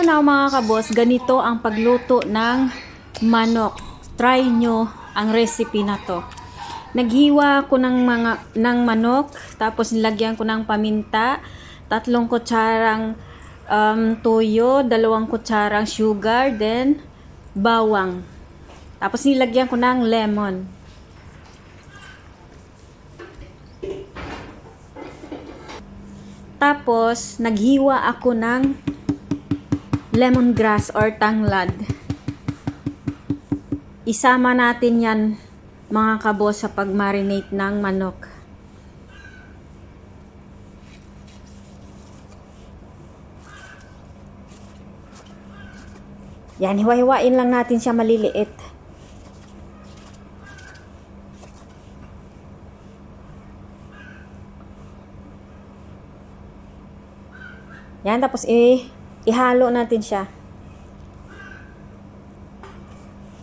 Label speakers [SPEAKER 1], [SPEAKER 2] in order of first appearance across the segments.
[SPEAKER 1] now mga kabos, ganito ang pagluto ng manok. Try nyo ang recipe na to. Naghiwa ko ng mga ng manok, tapos nilagyan ko ng paminta, tatlong kutsarang um, tuyo, dalawang kutsarang sugar, then bawang. Tapos nilagyan ko ng lemon. Tapos, naghiwa ako ng lemongrass or tanglad. Isama natin yan, mga kabos, sa pag-marinate ng manok. Yan, hiwa-hiwain lang natin siya maliliit. Yan, tapos i ihalo natin siya.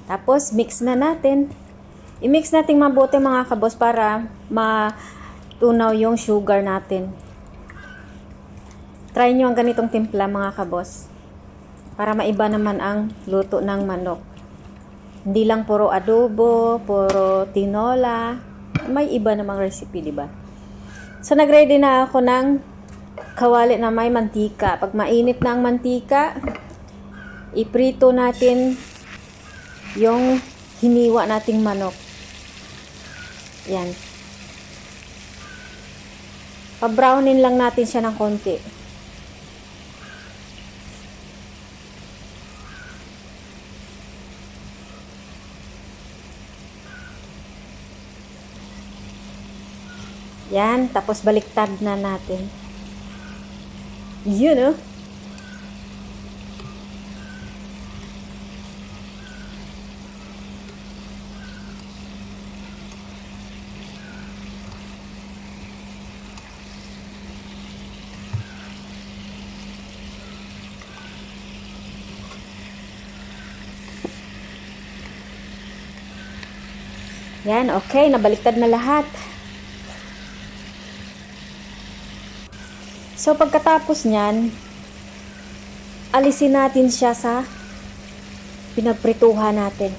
[SPEAKER 1] Tapos, mix na natin. I-mix natin mabuti mga kabos para matunaw yung sugar natin. Try nyo ang ganitong timpla mga kabos. Para maiba naman ang luto ng manok. Hindi lang puro adobo, puro tinola. May iba namang recipe, di ba? So, nag-ready na ako ng kawali na may mantika. Pag mainit na ang mantika, iprito natin yung hiniwa nating manok. Yan. Pa-brownin lang natin siya ng konti. Yan, tapos baliktad na natin. Yun, oh. Yan, okay. Nabaliktad na lahat. So, pagkatapos niyan, alisin natin siya sa pinagprituhan natin.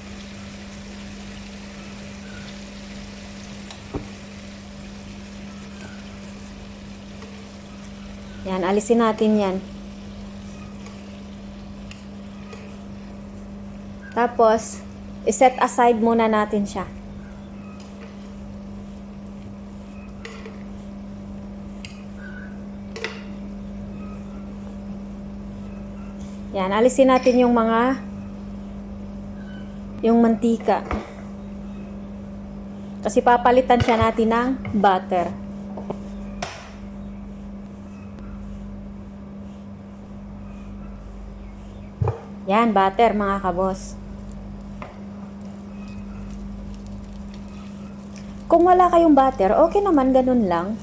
[SPEAKER 1] Yan, alisin natin yan. Tapos, iset aside muna natin siya. Yan, alisin natin yung mga yung mantika. Kasi papalitan siya natin ng butter. Yan, butter mga kabos. Kung wala kayong butter, okay naman, ganun lang.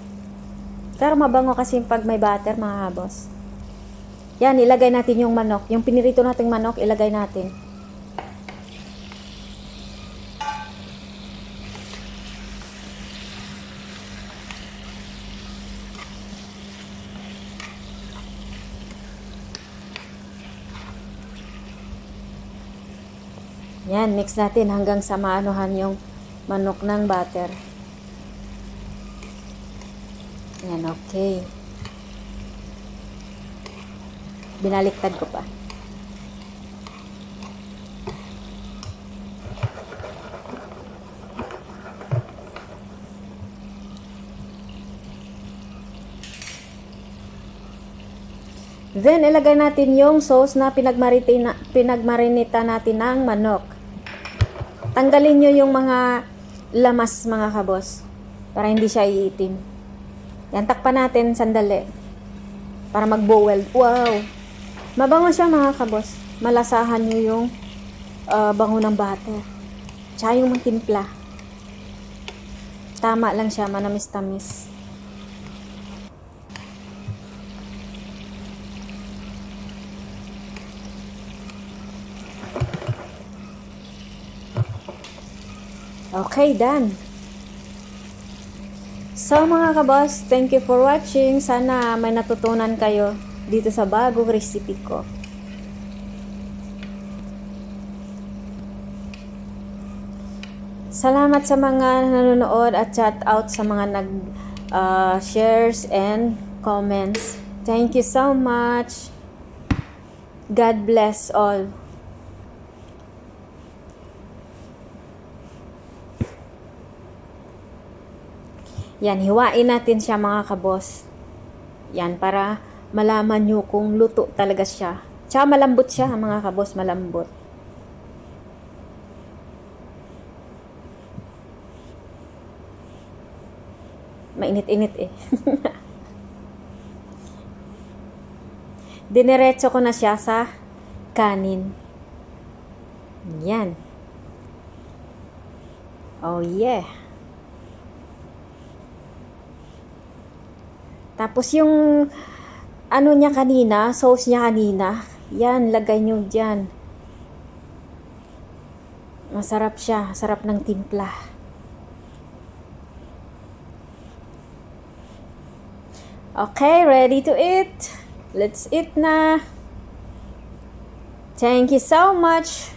[SPEAKER 1] Pero mabango kasi pag may butter mga kabos. Yan, ilagay natin yung manok. Yung pinirito nating manok, ilagay natin. Yan, mix natin hanggang sa maanuhan yung manok ng butter. Yan, okay. Binaliktad ko pa. Then, ilagay natin yung sauce na pinagmarinita, na, pinagmarinita natin ng manok. Tanggalin nyo yung mga lamas, mga kabos. Para hindi siya iitim. Yan, takpan natin sandali. Para mag-boiled. Wow! Mabango siya mga kabos. Malasahan nyo yung uh, bango ng butter. Tsaka yung timpla. Tama lang siya, manamis-tamis. Okay, done. So mga kabos, thank you for watching. Sana may natutunan kayo dito sa bagong recipe ko. Salamat sa mga nanonood at chat out sa mga nag uh, shares and comments. Thank you so much. God bless all. Yan, hiwain natin siya mga kabos. Yan, para malaman nyo kung luto talaga siya. Tsaka malambot siya mga kabos, malambot. Mainit-init eh. Diniretso ko na siya sa kanin. Yan. Oh yeah. Tapos yung ano niya kanina, sauce niya kanina, yan, lagay nyo dyan. Masarap siya, sarap ng timpla. Okay, ready to eat. Let's eat na. Thank you so much.